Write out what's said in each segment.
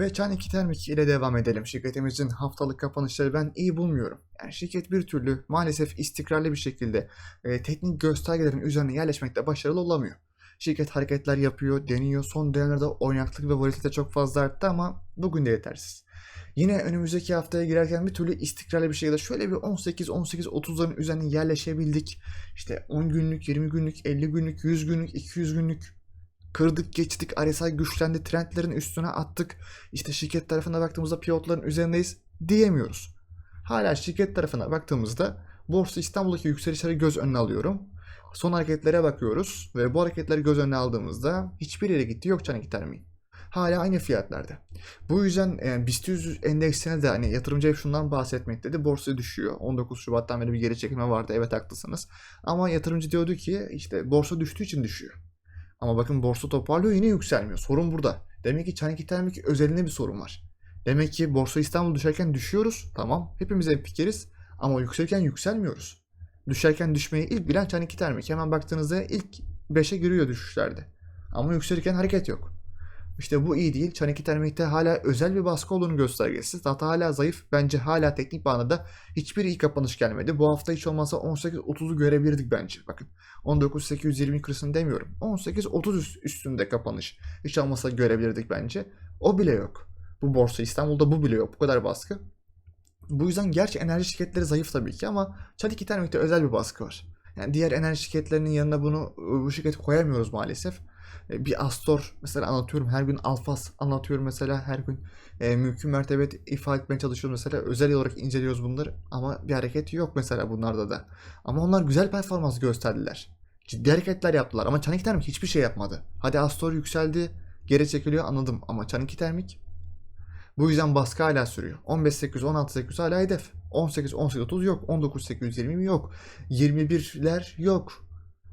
Ve Çan 2 Termik ile devam edelim. Şirketimizin haftalık kapanışları ben iyi bulmuyorum. Yani şirket bir türlü maalesef istikrarlı bir şekilde e, teknik göstergelerin üzerine yerleşmekte başarılı olamıyor. Şirket hareketler yapıyor, deniyor. Son dönemlerde oynaklık ve volatilite çok fazla arttı ama bugün de yetersiz. Yine önümüzdeki haftaya girerken bir türlü istikrarlı bir şekilde şöyle bir 18-18-30'ların üzerine yerleşebildik. İşte 10 günlük, 20 günlük, 50 günlük, 100 günlük, 200 günlük kırdık geçtik RSI güçlendi trendlerin üstüne attık işte şirket tarafına baktığımızda piyotların üzerindeyiz diyemiyoruz. Hala şirket tarafına baktığımızda Borsa İstanbul'daki yükselişleri göz önüne alıyorum. Son hareketlere bakıyoruz ve bu hareketleri göz önüne aldığımızda hiçbir yere gitti yok Çanak termi. Hala aynı fiyatlarda. Bu yüzden yani BIST 100 endeksine de hani yatırımcı hep şundan bahsetmekteydi. Borsa düşüyor. 19 Şubat'tan beri bir geri çekilme vardı. Evet haklısınız. Ama yatırımcı diyordu ki işte borsa düştüğü için düşüyor. Ama bakın borsa toparlıyor yine yükselmiyor. Sorun burada. Demek ki Çanak termik özelinde bir sorun var. Demek ki borsa İstanbul düşerken düşüyoruz. Tamam. Hepimiz fikiriz. Ama yükselirken yükselmiyoruz. Düşerken düşmeyi ilk bilen Çanak termik. Hemen baktığınızda ilk 5'e giriyor düşüşlerde. Ama yükselirken hareket yok. İşte bu iyi değil. Çan 2 termikte hala özel bir baskı olduğunu göstergesi. Data hala zayıf. Bence hala teknik bağlamda hiçbir iyi kapanış gelmedi. Bu hafta hiç olmazsa 18.30'u görebilirdik bence. Bakın 19.820 kırısını demiyorum. 18.30 üstünde kapanış. Hiç olmazsa görebilirdik bence. O bile yok. Bu borsa İstanbul'da bu bile yok. Bu kadar baskı. Bu yüzden gerçi enerji şirketleri zayıf tabii ki ama Çan 2 termikte özel bir baskı var. Yani diğer enerji şirketlerinin yanına bunu bu şirketi koyamıyoruz maalesef bir Astor mesela anlatıyorum. Her gün Alfas anlatıyorum mesela her gün. E, mümkün mertebe ifade etmeye çalışıyoruz mesela. Özel olarak inceliyoruz bunları ama bir hareket yok mesela bunlarda da. Ama onlar güzel performans gösterdiler. Ciddi hareketler yaptılar ama Çanik Termik hiçbir şey yapmadı. Hadi Astor yükseldi geri çekiliyor anladım. Ama Çanik Termik bu yüzden baskı hala sürüyor. 15.800 16.800 hala hedef. 18 18 30 yok. 19.820 yok? 21'ler yok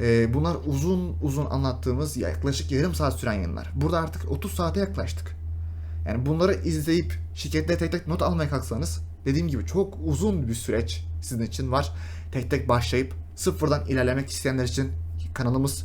E, bunlar uzun uzun anlattığımız yaklaşık yarım saat süren yayınlar. Burada artık 30 saate yaklaştık. Yani bunları izleyip şirketle tek tek not almaya kalksanız dediğim gibi çok uzun bir süreç sizin için var. Tek tek başlayıp sıfırdan ilerlemek isteyenler için kanalımız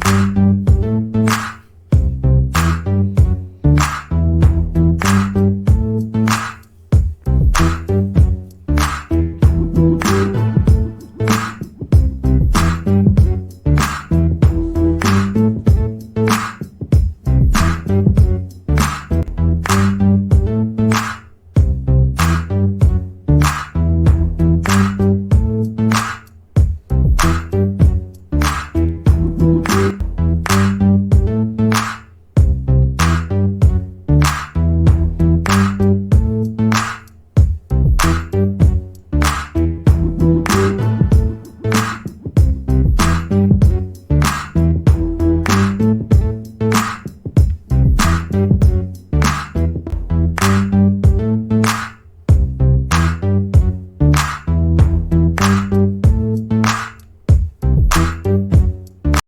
Bye.